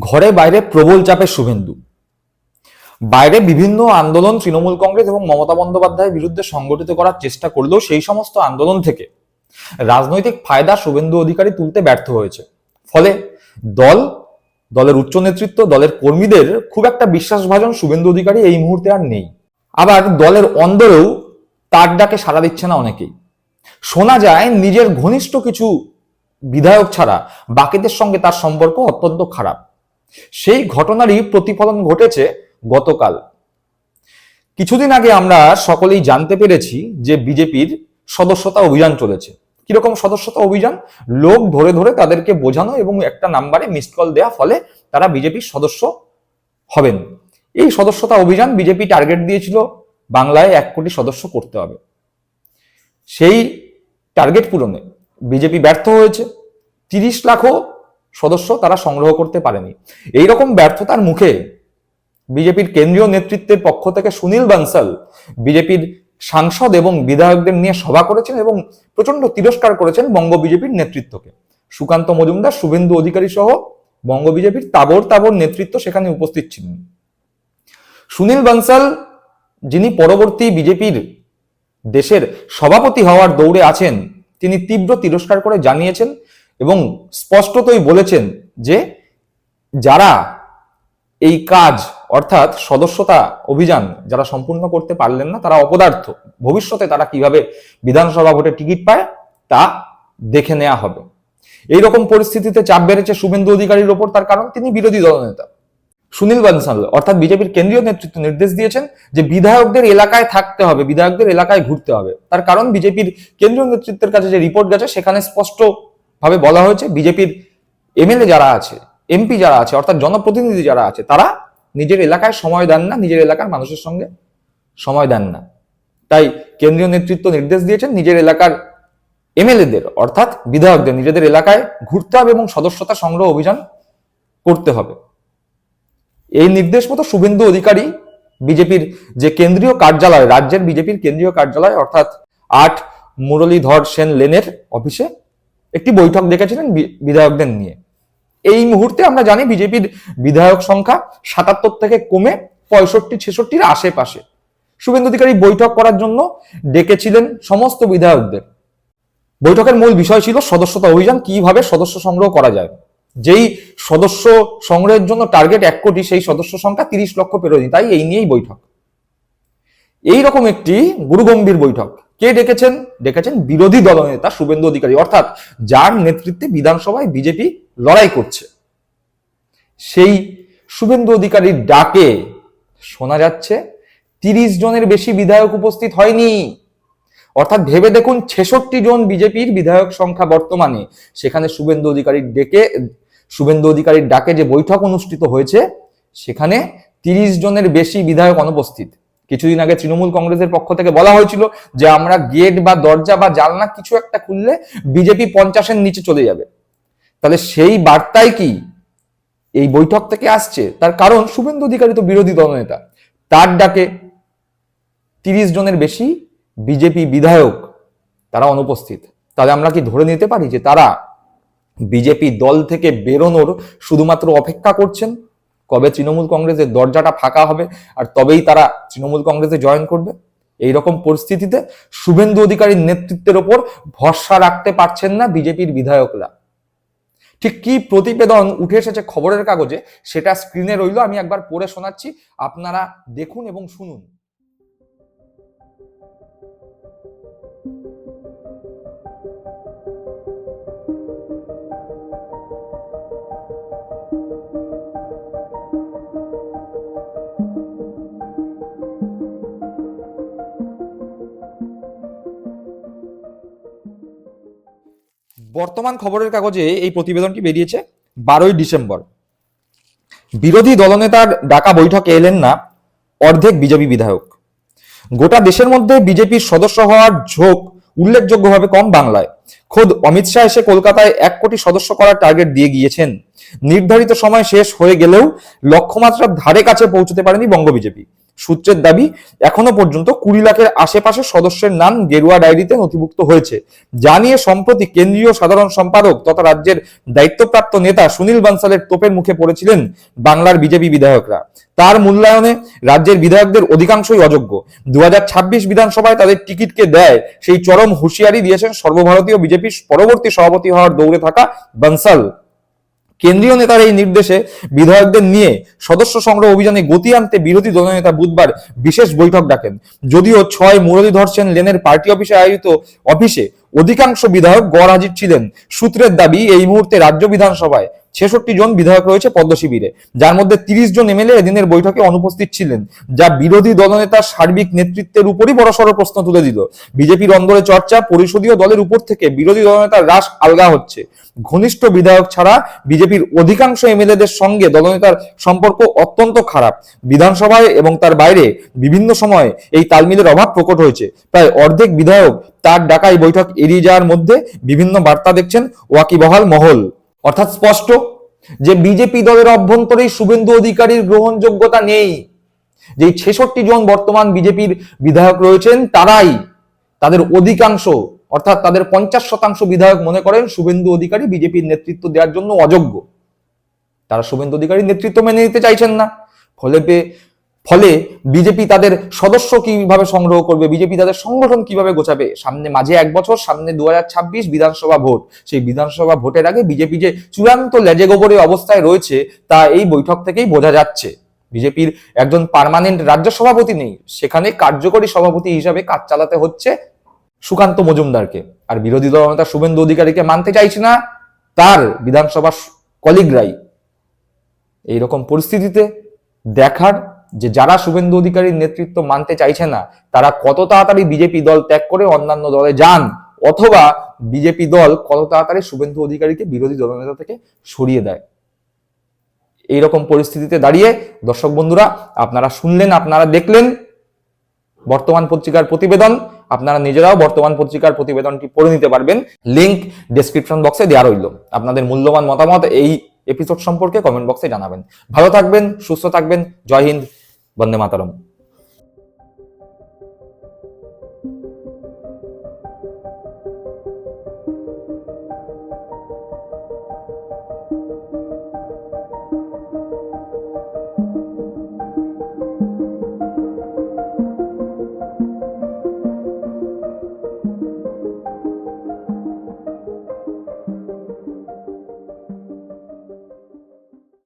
ঘরে বাইরে প্রবল চাপে শুভেন্দু। বাইরে বিভিন্ন আন্দোলন তৃণমূল কংগ্রেস এবং মমতা বন্দ্যোপাধ্যায়ের বিরুদ্ধে সংগঠিত করার চেষ্টা করলেও সেই সমস্ত আন্দোলন থেকে রাজনৈতিক ফায়দা শুভেন্দু অধিকারী তুলতে ব্যর্থ হয়েছে। ফলে দল, দলের উচ্চ নেতৃত্ব, দলের কর্মীদের খুব একটা বিশ্বাসভাজন শুভেন্দু অধিকারী এই মুহূর্তে আর নেই। আবার দলের অন্দরেও তার ডাকে সাড়া দিচ্ছে না অনেকেই। শোনা যায় নিজের ঘনিষ্ঠ কিছু বিধায়ক ছাড়া বাকিদের সঙ্গে তার সম্পর্ক অত্যন্ত খারাপ। সেই ঘটনারই প্রতিফলন ঘটেছে গতকাল। কিছুদিন আগে আমরা সকলেই জানতে পেরেছি যে বিজেপির সদস্যতা অভিযান চলেছে। কীরকম সদস্যতা অভিযান? লোক ধরে ধরে তাদেরকে বোঝানো এবং একটা নাম্বারে মিসড কল দেওয়া ফলে তারা বিজেপির সদস্য হবেন। এই সদস্যতা অভিযান বিজেপি টার্গেট দিয়েছিল, বাংলায় এক কোটি সদস্য করতে হবে। সেই টার্গেট পূরণে বিজেপি ব্যর্থ হয়েছে। তিরিশ লাখও সদস্য তারা সংগ্রহ করতে পারেনি। এই রকম ব্যর্থতার মুখে বিজেপির কেন্দ্রীয় নেতৃত্বের পক্ষ থেকে সুনীল বানসাল বিজেপির সাংসদ এবং বিধায়কদের নিয়ে সভা করেছেন এবং প্রচণ্ড তিরস্কার করেছেন বঙ্গ বিজেপির নেতৃত্বকে। সুকান্ত মজুমদার, শুভেন্দু অধিকারী সহ বঙ্গ বিজেপির তাবর তাবর নেতৃত্ব সেখানে উপস্থিত ছিলেন। সুনীল বানসাল, যিনি পরবর্তী বিজেপির দেশের সভাপতি হওয়ার দৌড়ে আছেন, তিনি তীব্র তিরস্কার করে জানিয়েছেন এবং স্পষ্টতই বলেছেন যে যারা এই কাজ, অর্থাৎ সদস্যতা অভিযান যারা সম্পূর্ণ করতে পারলেন না, তারা অপদার্থ। ভবিষ্যতে তারা কীভাবে বিধানসভা ভোটে টিকিট পায়, তা দেখে নেওয়া হবে। এই রকম পরিস্থিতিতে চাপ বেড়েছে শুভেন্দু অধিকারীর ওপর, তার কারণ তিনি বিরোধী দলনেতা। সুনীল বানসাল, অর্থাৎ বিজেপির কেন্দ্রীয় নেতৃত্ব নির্দেশ দিয়েছেন যে বিধায়কদের এলাকায় থাকতে হবে, বিধায়কদের এলাকায় ঘুরতে হবে। তার কারণ বিজেপির কেন্দ্রীয় নেতৃত্বের কাছে যে রিপোর্ট গেছে, সেখানে স্পষ্ট ভাবে বলা হয়েছে, বিজেপির এমএলএ যারা আছে, এমপি যারা আছে, অর্থাৎ জনপ্রতিনিধি যারা আছে, তারা নিজের এলাকায় সময় দেন না, নিজের এলাকার মানুষের সঙ্গে সময় দেন না। তাই কেন্দ্রীয় নেতৃত্ব নির্দেশ দিয়েছেন নিজের এলাকার এমএলএদের, অর্থাৎ বিধায়কদের, নিজেদের এলাকায় ঘুরতে হবে এবং সদস্যতা সংগ্রহ অভিযান করতে হবে। এই নির্দেশ মতো শুভেন্দু অধিকারী বিজেপির যে কেন্দ্রীয় কার্যালয়, রাজ্যের বিজেপির কেন্দ্রীয় কার্যালয়, অর্থাৎ আট মুরলীধর সেন লেনের অফিসে একটি বৈঠক ডেকেছিলেন বিধায়কদের নিয়ে। এই মুহূর্তে আমরা জানি বিজেপির বিধায়ক সংখ্যা সাতাত্তর থেকে কমে পঁয়ষট্টি, ছেষট্টির আশেপাশে। শুভেন্দু অধিকারী বৈঠক করার জন্য ডেকেছিলেন সমস্ত বিধায়কদের। বৈঠকের মূল বিষয় ছিল সদস্যতা অভিযান, কীভাবে সদস্য সংগ্রহ করা যায়। যেই সদস্য সংগ্রহের জন্য টার্গেট এক কোটি, সেই সদস্য সংখ্যা তিরিশ লক্ষ পেরোয়নি, তাই এই নিয়েই বৈঠক। এই রকম একটি গুরুগম্ভীর বৈঠক। কে ডেকেছেন? ডেকেছেন বিরোধী দলনেতা শুভেন্দু অধিকারী। অর্থাৎ যার নেতৃত্বে বিধানসভায় বিজেপি লড়াই করছে। সেই শুভেন্দু অধিকারীর ডাকে শোনা যাচ্ছে, তিরিশ জনের বেশি বিধায়ক উপস্থিত হয়নি। অর্থাৎ ভেবে দেখুন, ছেষট্টি জন বিজেপির বিধায়ক সংখ্যা বর্তমানে। সেখানে শুভেন্দু অধিকারীর ডেকে, শুভেন্দু অধিকারীর ডাকে যে বৈঠক অনুষ্ঠিত হয়েছে, সেখানে তিরিশ জনের বেশি বিধায়ক অনুপস্থিত। কিছুদিন আগে তৃণমূল কংগ্রেসের পক্ষ থেকে বলা হয়েছিল যে আমরা গেট বা দরজা বা জালনা কিছু একটা খুললে বিজেপি পঞ্চাশের নিচে চলে যাবে। তাহলে সেই বার্তায় কি এই বৈঠক থেকে আসছে? তার কারণ শুভেন্দু অধিকারী তো বিরোধী দলনেতা। তার ডাকে তিরিশ জনের বেশি বিজেপি বিধায়ক, তারা অনুপস্থিত। তাহলে আমরা কি ধরে নিতে পারি যে তারা বিজেপি দল থেকে বেরোনোর শুধুমাত্র অপেক্ষা করছেন? কবে তৃণমূল কংগ্রেসের দরজাটা ফাঁকা হবে আর তবেই তারা তৃণমূল কংগ্রেসে জয়েন করবে? এই রকম পরিস্থিতিতে শুভেন্দু অধিকারীর নেতৃত্বের ওপর ভরসা রাখতে পারছেন না বিজেপির বিধায়করা। ঠিক কি প্রতিবেদন উঠে এসেছে খবরের কাগজে, সেটা স্ক্রিনে রইল, আমি একবার পড়ে শোনাচ্ছি, আপনারা দেখুন এবং শুনুন। বর্তমান খবরের কাগজে এই প্রতিবেদনটি বেরিয়েছে বারোই ডিসেম্বর। বিরোধী দলনেতার ডাকা বৈঠকে এলেন না অর্ধেক বিজেপি বিধায়ক। গোটা দেশের মধ্যে বিজেপির সদস্য হওয়ার ঝোঁক উল্লেখযোগ্যভাবে কম বাংলায়। খোদ অমিত শাহ এসে কলকাতায় এক কোটি সদস্য করার টার্গেট দিয়ে গিয়েছেন। নির্ধারিত সময় শেষ হয়ে গেলেও লক্ষ্যমাত্রার ধারে কাছে পৌঁছতে পারেনি বঙ্গ বিজেপি। সূত্রের দাবি, এখনও পর্যন্ত কুড়ি লাখের আশেপাশে সদস্যের নাম গেরুয়া ডায়েরিতে নথিভুক্ত হয়েছে। যা নিয়ে সম্প্রতি কেন্দ্রীয় সাধারণ সম্পাদক তথা রাজ্যের দায়িত্বপ্রাপ্ত নেতা সুনীল বানসালের তোপের মুখে পড়েছিলেন বাংলার বিজেপি বিধায়করা। তার মূল্যায়নে রাজ্যের বিধায়কদের অধিকাংশই অযোগ্য। দু হাজার ছাব্বিশ বিধানসভায় তাদের টিকিটকে দেয় সেই চরম হুঁশিয়ারি দিয়েছেন সর্বভারতীয় বিজেপির পরবর্তী সভাপতি হওয়ার দৌড়ে থাকা বানসাল। কেন্দ্রীয় নেতার এই নির্দেশে বিধায়কদের নিয়ে সদস্য সংগ্রহ অভিযানে গতি আনতে বিরোধী দলনেতা বুধবার বিশেষ বৈঠক ডাকেন। যদিও ছয় মুরলীধর ধরছেন লেনের পার্টি অফিসে আয়োজিত অফিসে অধিকাংশ বিধায়ক গড় হাজির ছিলেন। সূত্রের দাবি, এই মুহূর্তে রাজ্য বিধানসভায় ছেষট্টি জন বিধায়ক রয়েছে পদ্ম শিবিরে, যার মধ্যে তিরিশ জন এমএলএ এদিনের বৈঠকে অনুপস্থিত ছিলেন, যা বিরোধী দলনেতার সার্বিক নেতৃত্বের উপরই বড়সড় প্রশ্ন তুলে দিল। বিজেপির অন্দরে চর্চা পরিষদীয় দলের উপর থেকে বিরোধী দলনেতার হ্রাস আলগা হচ্ছে। ঘনিষ্ঠ বিধায়ক ছাড়া বিজেপির অধিকাংশ এমএলএদের সঙ্গে দলনেতার সম্পর্ক অত্যন্ত খারাপ। বিধানসভায় এবং তার বাইরে বিভিন্ন সময় এই তালমিলের অভাব প্রকট হয়েছে। প্রায় অর্ধেক বিধায়ক তার ডাকাই বৈঠক এড়িয়ে যাওয়ার মধ্যে বিভিন্ন বার্তা দেখছেন ওয়াকিবহাল মহল। অর্থাৎ স্পষ্ট যে বিজেপি দলের অভ্যন্তরেই শুভেন্দু অধিকারীর গ্রহণযোগ্যতা নেই। যে ছেষট্টি জন বর্তমান বিজেপির বিধায়ক রয়েছেন, তারাই তাদের অধিকাংশ, অর্থাৎ তাদের পঞ্চাশ শতাংশ বিধায়ক মনে করেন শুভেন্দু অধিকারী বিজেপির নেতৃত্ব দেওয়ার জন্য অযোগ্য। তারা শুভেন্দু অধিকারীর নেতৃত্ব মেনে নিতে চাইছেন না। ফলে ফলে বিজেপি তাদের সদস্য কীভাবে সংগ্রহ করবে, বিজেপি তাদের সংগঠন কীভাবে গোছাবে? সামনে মাঝে এক বছর, সামনে দু বিধানসভা ভোট। সেই বিধানসভা ভোটের আগে বিজেপি যে চূড়ান্ত লেজে গোবরে অবস্থায় রয়েছে, তা এই বৈঠক থেকেই বোঝা যাচ্ছে। বিজেপির একজন পার্মানেন্ট রাজ্য সভাপতি নেই, সেখানে কার্যকরী সভাপতি হিসাবে কাজ চালাতে হচ্ছে সুকান্ত মজুমদারকে। আর বিরোধী দল নেতা শুভেন্দু অধিকারীকে মানতে চাইছে না তার বিধানসভা কলিগরাই। এইরকম পরিস্থিতিতে দেখার যে যারা শুভেন্দু অধিকারীর নেতৃত্ব মানতে চাইছে না, তারা কত তাড়াতাড়ি বিজেপি দল ত্যাগ করে অন্যান্য দলে যান, অথবা বিজেপি দল কত তাড়াতাড়ি শুভেন্দু অধিকারীকে বিরোধী দলনেতা থেকে সরিয়ে দেয়। এইরকম পরিস্থিতিতে দাঁড়িয়ে, দর্শক বন্ধুরা, আপনারা শুনলেন, আপনারা দেখলেন বর্তমান পত্রিকার প্রতিবেদন, আপনারা নিজেরাও বর্তমান পত্রিকার প্রতিবেদনটি পড়ে নিতে পারবেন। লিংক ডেসক্রিপশন বক্সে দেওয়া রইল। আপনাদের মূল্যবান মতামত এই এপিসোড সম্পর্কে কমেন্ট বক্সে জানাবেন। ভালো থাকবেন, সুস্থ থাকবেন, জয় হিন্দ। वंदे मातरम।